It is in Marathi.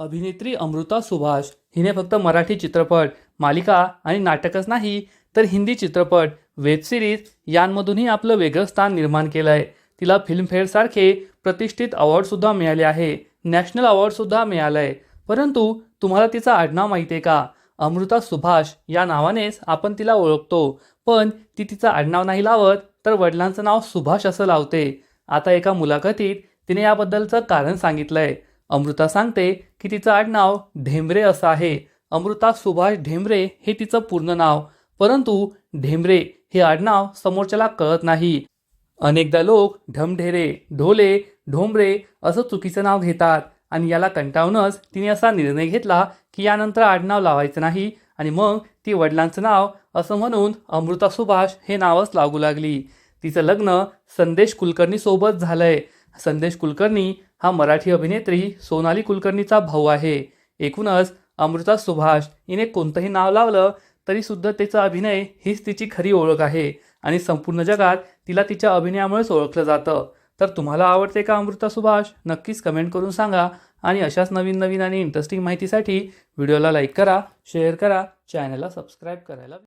अभिनेत्री अमृता सुभाष. हिने फक्त मराठी चित्रपट मालिका आणि नाटकच नाही तर हिंदी चित्रपट वेब सिरीज यांमधूनही आपलं वेगळं स्थान निर्माण केलं आहे तिला फिल्मफेअरसारखे प्रतिष्ठित अवॉर्डसुद्धा मिळाले आहे. नॅशनल अवॉर्डसुद्धा मिळालं आहे परंतु तुम्हाला तिचं आडनाव माहिती आहे का? अमृता सुभाष या नावानेच आपण तिला ओळखतो. पण ती तिचं आडनाव नाही लावत तर वडिलांचं नाव सुभाष असं लावते. आता एका मुलाखतीत तिने याबद्दलचं कारण सांगितलं आहे अमृता सांगते की तिचं आडनाव ढेंबरे असं आहे. अमृता सुभाष ढेंबरे हे तिचं पूर्ण नाव परंतु ढेंबरे हे आडनाव समोरच्याला कळत नाही. अनेकदा लोक ढमढेरे ढोले ढोंबरे असं चुकीचं नाव घेतात आणि याला कंटाळूनच तिने असा निर्णय घेतला की यानंतर आडनाव लावायचं नाही आणि मग ती वडिलांचं नाव असं म्हणून अमृता सुभाष हे नावच लागू लागली. तिचं लग्न संदेश कुलकर्णीसोबत झालंय. संदेश कुलकर्णी हा मराठी अभिनेत्री सोनाली कुलकर्णीचा भाऊ आहे. एकूणच अमृता सुभाष हिने कोणतंही नाव लावलं तरीसुद्धा तिचा अभिनय हीच तिची खरी ओळख आहे आणि संपूर्ण जगात तिला तिच्या अभिनयामुळेच ओळखलं जातं. तर तुम्हाला आवडते का अमृता सुभाष? नक्कीच कमेंट करून सांगा आणि अशाच नवीन नवीन आणि इंटरेस्टिंग माहितीसाठी व्हिडिओला लाईक करा शेअर करा चॅनलला सबस्क्राईब करायला